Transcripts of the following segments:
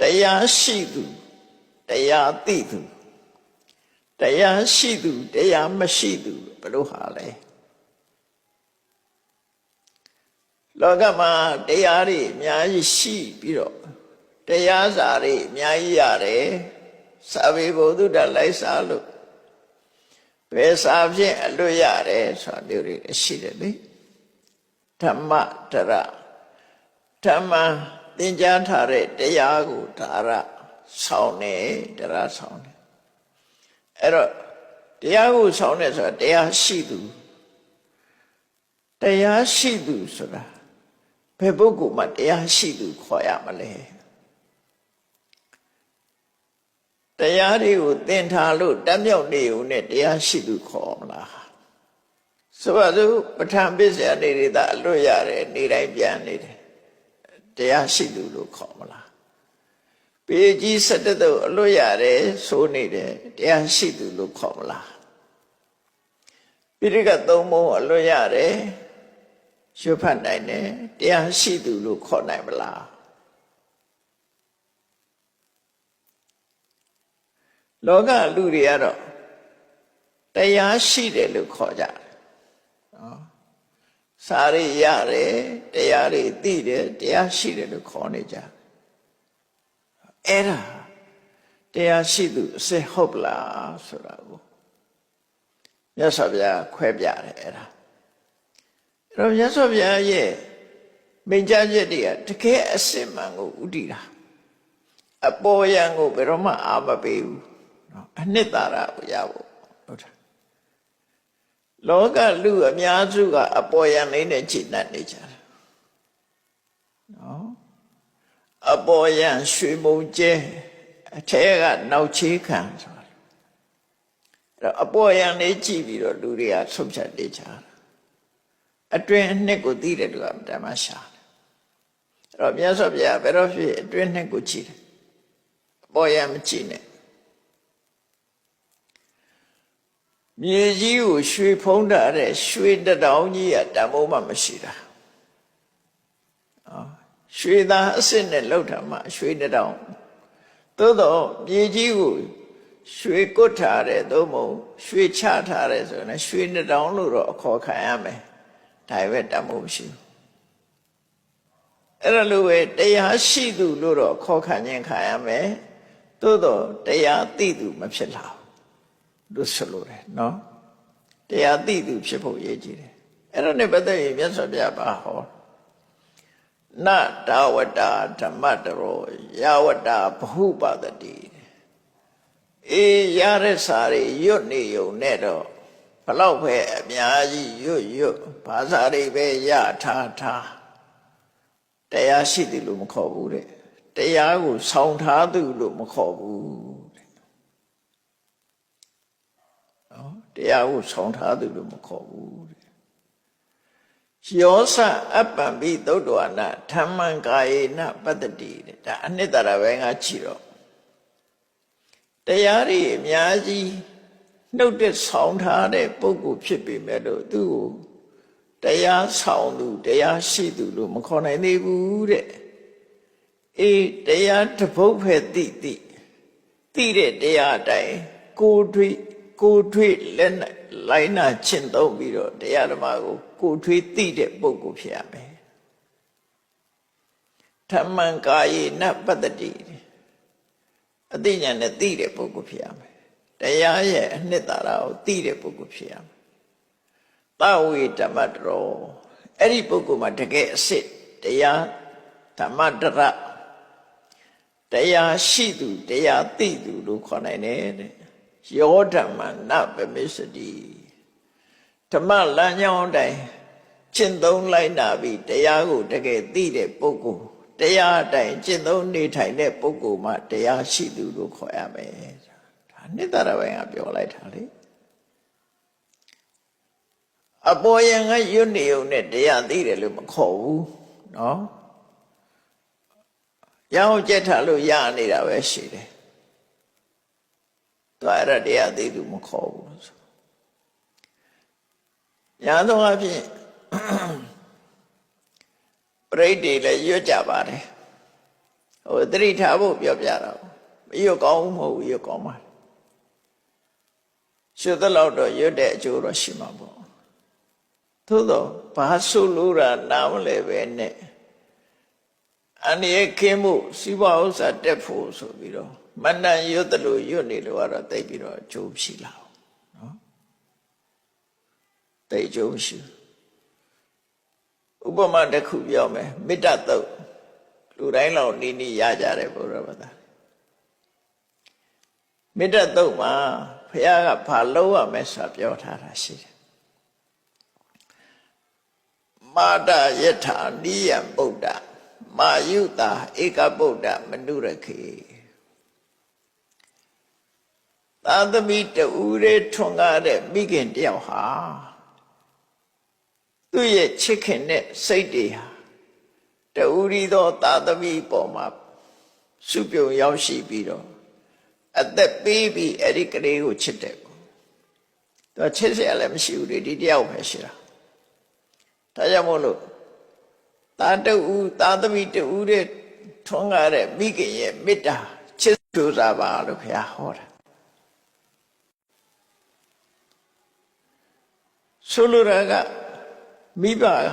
တရားရှိသူတရားသိသူတရားရှိသူတရားမရှိသူဘယ်လိုဟာလဲလောကမှာတရားတွေအများကြီးရှိပြီးတော့တရားစာတွေအများကြီးရတယ်စာပေဘုဒ္ဓတလိုက်စားလို့ဘယ်စာဖြင့်အလွတ်ရတယ်ဆိုတာမျိုးတွေရှိတယ်လေဓမ္မတရဓမ္မ သင်ကြားထားတဲ့တရားကိုဒါရဆောင်းနေတရားဆောင်းနေအဲ့တော့တရားကိုဆောင်းနေဆိုတာတရားရှိသူတရားရှိသူဆိုတာဘယ်ပုဂ္ဂိုလ်မှတရားရှိသူခေါ်ရမလဲတရားတွေကိုသင်ထားလို့တတ်မြောက်နေုံနဲ့တရားရှိသူခေါ်မလားဆိုပါစို့ပဋ္ဌာန်းပစ္စယနေရတာအလွတ်ရတယ်နေတိုင်းပြန်နေတယ် တရားရှိသူလို့ခေါ်မလားပေကြီး၁၇တုပ်အလွတ်ရတယ်ဆိုနေတယ်တရားရှိသူလို့ခေါ်မလားပိရိကသုံးပုံအလွတ်ရတယ်ရွှေဖတ်နိုင်တယ်တရားရှိသူလို့ခေါ်နိုင်မလားလောကလူတွေကတော့တရားရှိတယ်လို့ခေါ်ကြတယ်နော် စာရိရတယ်တရားတွေသိတယ်တရားရှိတယ်လို့ခေါ်နေကြအဲ့ဒါတရားရှိသူအစစ်ဟုတ်လားဆိုတာကိုမြတ်စွာဘုရားခွဲပြတယ်အဲ့ဒါအဲ့တော့မြတ်စွာဘုရားရဲ့မိန့်ကြားချက်တွေကတကယ်အစစ်မှန်ကိုဥတည်တာအပေါ်ယံကိုဘယ်တော့မှအာမပေးဘူးနော်အနှစ်သာရကိုရဖို့ဟုတ်တယ် လောကလူအများစုကအပေါ်ယံလေးနဲ့ခြေတတ်နေကြတယ်နော်အပေါ်ယံရွှေမုံကျဲအထဲကနောက်ချေးခံဆိုတာအဲ့တော့အပေါ်ယံလေးကြည့်ပြီးတော့လူတွေကဆုတ်ဖြတ်နေကြတာအတွင်းအနှစ်ကိုသိတယ်လို့ကဓမ္မရှာတယ်အဲ့တော့မြတ်စွာဘုရားဘယ်တော့ဖြစ်အတွင်းနှစ်ကိုကြည့်တယ်အပေါ်ယံမကြည့်နဲ့ မြေကြီးကိုရွှေဖုံးထားတဲ့ရွှေတတောင်ကြီးကတမိုးမှမရှိတာအော်ရွှေသားအစ်စ်နဲ့လှုပ်ထားမှရွှေတတောင်သို့တော့မြေကြီးကိုရွှေကုတ်ထားတဲ့သို့မဟုတ်ရွှေချထားတဲ့ဆိုရင်ရွှေတတောင်လို့တော့အခေါ်ခံရမယ်ဒါပဲတမိုးမရှိဘူးအဲ့ဒါလိုပဲတရားရှိသူလို့တော့ခေါ်ခံခြင်းခံရမယ်သို့တော့တရားသိသူမဖြစ်လာဘူး လို့ဆိုလိုတယ်နော်တရားသိသူဖြစ်ဖို့ရည်ကြည်တယ်အဲ့ဒါနဲ့ပတ်သက်ရင်မြတ်စွာဘုရားပါဟောနတဝတ္တဓမ္မတရောယဝတ္တဘဟုပါတတိအေးရတဲ့စာတွေရွတ်နေုံနဲ့တော့ဘလောက်ပဲအများကြီးရွတ်ရွတ်ဘာသာတွေပဲရထားထားတရားရှိတယ်လို့မခေါ်ဘူးတဲ့တရားကိုဆောင်းထားသူလို့မခေါ်ဘူး တဲ့နော်တရားကိုဆောင်းထားသူလို့မခေါ်ဘူးတဲ့ယောစအပ္ပံပိသုတ္တဝနာဓမ္မံကာယေနပတ္တတိတဲ့ဒါအနှစ်သာရပဲငါကြည့်တော့တရားတွေအများကြီးနှုတ်တဲ့ဆောင်းထားတဲ့ပုဂ္ဂိုလ်ဖြစ်ပေမဲ့လို့သူ့ကိုတရားဆောင်သူတရားရှိသူလို့မခေါ်နိုင်သေးဘူးတဲ့အေးတရားတပုတ်ဖက်တိတိတိတဲ့တရားအတိုင်းကိုထွေး ကိုထွေးလက်နဲ့လိုင်းနာချင့်သုံးပြီးတော့တရားဓမ္မကိုကိုထွေးတိတဲ့ပုဂ္ဂိုလ်ဖြစ်ရမယ်ဓမ္မံကာယေနပတ္တတိအသိဉာဏ်နဲ့သိတဲ့ပုဂ္ဂိုလ်ဖြစ်ရမယ်တရားရဲ့အနှစ်သာရကိုသိတဲ့ပုဂ္ဂိုလ်ဖြစ်ရမယ်သဝေဓမ္မတရောအဲ့ဒီပုဂ္ဂိုလ်မှာတကယ်အစစ်တရားဓမ္မတရတရားရှိသူတရားသိသူလို့ခေါ်နိုင်တယ်တဲ့ ယောဓမ္မနဗမေစတိဓမ္မလမ်းကြောင်းတိုင်းကျင့်သုံးလိုက်နာပြီးတရားကိုတကယ်သိတဲ့ပုဂ္ဂိုလ်တရားအတိုင်းကျင့်သုံးနေထိုင်တဲ့ပုဂ္ဂိုလ်မှတရားရှိသူလို့ခေါ်ရမယ်ဒါနိတ္တရပိုင်းကပြောလိုက်တာလေအပေါ်ယံကရွတ်နေုံနဲ့တရားသိတယ်လို့မခေါ်ဘူးနော်ရအောင်ကြက်ထားလို့ရနေတာပဲရှိတယ် သူအဲ့ဒါတရားသိသူမခေါ်ဘူးဆိုညာတော့အဖြစ်ပြိဋ္ဌိလည်းရွတ်ကြပါတယ်ဟိုသတိထားဖို့ပြောပြတာမရွတ်ကောင်းဘူးမဟုတ်ဘူးရွတ်ကောင်းပါရှုသလောက်တော့ရွတ်တဲ့အကျိုးတော့ရှိမှာပေါ့သို့တော့ဘာဆိုလို့တာနားမလဲပဲနဲ့အန္တရာယ်ကင်းမှုစီးပွားဥစ္စာတက်ဖို့ဆိုပြီးတော့ မန္တန်ရွတ်တယ်လို့ရွတ်နေလို့ကတော့တိတ်ပြီးတော့အကျိုးရှိလာအောင်နော်တိတ်အကျိုးရှိဥပမာတစ်ခုပြောမယ်မေတ္တာတုတ်လူတိုင်းလောက်နီးနီးရကြတယ်ဘုရားဘာသာမေတ္တာတုတ်မှာဘုရားကဘာလုပ်ရမလဲဆိုတာပြောထားတာရှိတယ်မာတယထာနိယံဗုဒ္ဓမာယုတာဧကဗုဒ္ဓမနုရခေ သာသမီတူရဲထွန်ကားတဲ့မိခင်တယောက်ဟာသူ့ရဲ့ချစ်ခင်တဲ့စိတ်တွေဟာတူရီသောသာသမီပေါ်မှာစုပြုံရောက်ရှိပြီးတော့အသက်ပေးပြီးအဲ့ဒီကလေးကိုချစ်တယ်ကိုသူချစ်စရာလည်းမရှိဘူးဒီတယောက်ပဲရှိတာဒါကြောင့်မို့လို့သာတူသာသမီတူရဲထွန်ကားတဲ့မိခင်ရဲ့မေတ္တာချစ်ကြိုးစားပါလို့ခင်ဗျာဟောတာ ဆိုလိုတာကမိဘက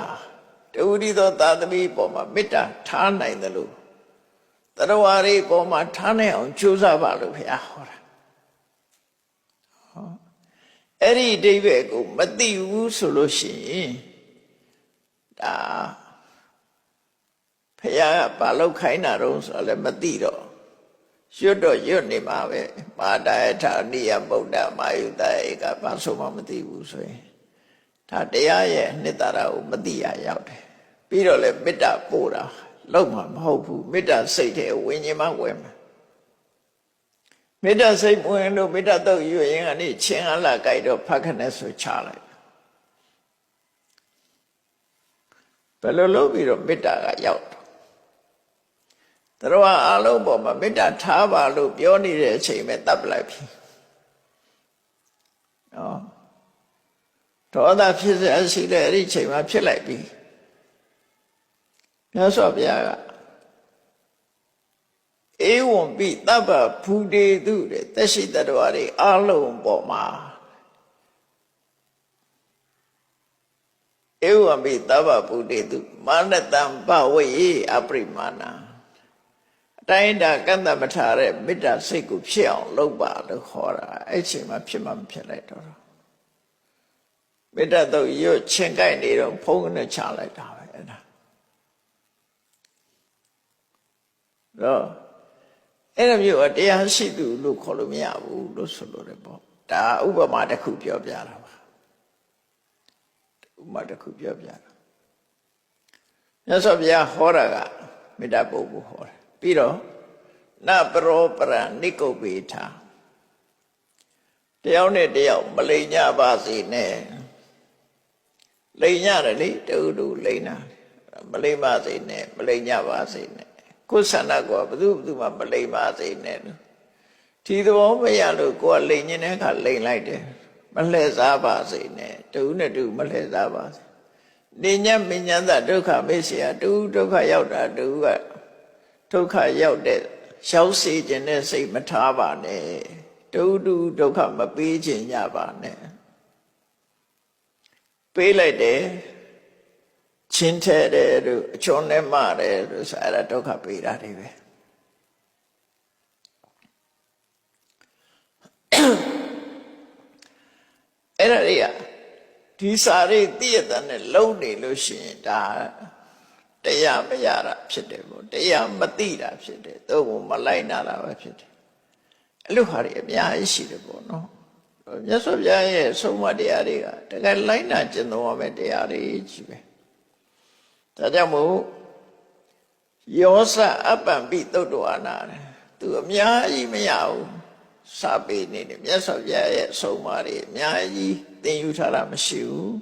တူရီသောသာသမီပေါ်မှာမေတ္တာထားနိုင်တယ်လို့တရဝရီပေါ်မှာထားနိုင်အောင်ကြိုးစားပါလို့ဘုရားဟောတာဟောအဲ့ဒီအဓိပ္ပာယ်ကိုမသိဘူးဆိုလို့ရှိရင်ဒါဖះကဘာလောက်ခိုင်းတာတော့ဆိုတော့လည်းမသိတော့ရွတ်တော့ရွတ်နေမှာပဲမာတယထာနိယဗုဒ္ဓမာယုတဧကဘာဆိုမှမသိဘူးဆိုရင် ဒါတရားရဲ့နှစ်သာရကိုမသိရရောက်တယ်ပြီးတော့လည်းမေတ္တာပို့တာလောက်မှာမဟုတ်ဘူးမေတ္တာစိတ်ထဲဝิญဉ်မဝင်မှာမေတ္တာစိတ်ဝင်လို့မေတ္တာတော့ရွရင်ကနေချင်းအလာကြိုက်တော့ဖတ်ခနဲ့ဆိုချလိုက်ဘယ်လိုလုပ်ပြီးတော့မေတ္တာကရောက်တော့တော်အလုံးပေါ်မှာမေတ္တာထားပါလို့ပြောနေတဲ့အချိန်ပဲတပ်ပလိုက်ပြီနော် ဒေါသဖြစ်စေရှိတဲ့အဲ့ဒီချိန်မှာဖြစ်လိုက်ပြီမြတ်စွာဘုရားကဧဝံပိတပ္ပဘူတေတုတဲ့သက်ရှိတ attva တွေအလုံးပေါ်မှာဧဝံပိတပ္ပဘူတေတုမာနတံပဝေအပရိမာဏအတိုင်းတာကန့်တမထားတဲ့မေတ္တာစိတ်ကိုဖြစ်အောင်လုပ်ပါလို့ခေါ်တာအဲ့ချိန်မှာဖြစ်မှမဖြစ်လိုက်တော့ မေတ္တာတော့ရွတ်ချင်းကြိုက်နေတော့ဖုံးနဲ့ချလိုက်တာပဲအဲ့ဒါတော့အဲ့လိုမျိုးအတရားရှိသူလို့ခေါ်လို့မရဘူးလို့ဆိုလို့တယ်ပေါ့ဒါဥပမာတစ်ခုပြောပြတာပါဥပမာတစ်ခုပြောပြတာမြတ်စွာဘုရားဟောတာကမေတ္တာပုဂ္ဂိုလ်ဟောတယ်ပြီးတော့နပရောပရဏိကုတ်ပေထာတယောက်နဲ့တယောက်မလိမ်ညပါစေနဲ့ လိမ်ညတယ်လေတူတူလိမ်နာမလိမ်ပါစေနဲ့မလိမ်ညပါစေနဲ့ကိုယ်ဆန္ဒကဘယ်သူဘယ်သူမှမလိမ်ပါစေနဲ့ဒီသဘောမရလို့ကိုယ်ကလိမ်နေတဲ့အခါလိမ်လိုက်တယ်မလှည့်စားပါစေနဲ့တူနဲ့တူမလှည့်စားပါစေနေညမညံသဒုက္ခမေ့เสียတူဒုက္ခရောက်တာတူကဒုက္ခရောက်တဲ့ရောက်စေခြင်းနဲ့စိတ်မထားပါနဲ့တူတူဒုက္ခမပေးခြင်းညပါနဲ့ ပေးလိုက်တယ်ချင်းထဲတယ်တို့အချွန်နဲ့မတယ်တို့ဆိုအဲ့ဒါဒုက္ခပေးတာတွေပဲအဲ့ဒါတွေကဒီစာရိတည့်ရတဲ့နဲ့လုံနေလို့ရှိရင်ဒါတရားမရတာဖြစ်တယ်ပေါ့တရားမသိတာဖြစ်တယ်သို့မလိုက်နာတာပဲဖြစ်တယ်အဲ့လိုဟာတွေအများကြီးရှိတယ်ပေါ့နော် မြတ်စွာဘုရားရဲ့ဆုံးမတရားတွေကတကယ်လိုက်နာကျင့်သုံးရမယ့်တရားတွေကြီးပဲဒါကြောင့်မို့ယောစအပ္ပံပိသုတ်တော်အနာတယ်သူအများကြီးမရဘူးစာပေနေတယ်မြတ်စွာဘုရားရဲ့ဆုံးမတွေအများကြီးသင်ယူထားတာမရှိဘူး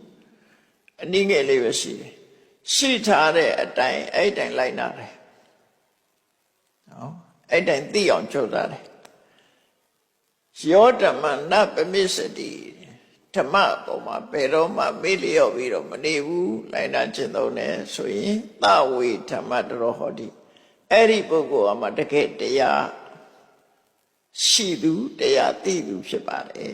အနည်းငယ်လေးပဲရှိတယ်ရှိထားတဲ့အတိုင်းအဲ့တိုင်းလိုက်နာတယ်နော်အဲ့တိုင်းသိအောင်ကြိုးစားတယ် ယောဓမ္မနပမိစတိဓမ္မပေါ်မှာဘယ်တော့မှမေ့လျော့ပြီးတော့မနေဘူးလိုက်နာကျင့်သုံးတယ်ဆိုရင်သဝေဓမ္မတရောဟောတိဓအဲ့ဒီပုဂ္ဂိုလ်ကမှတကယ်တရားရှိသူတရားသိသူဖြစ်ပါတယ်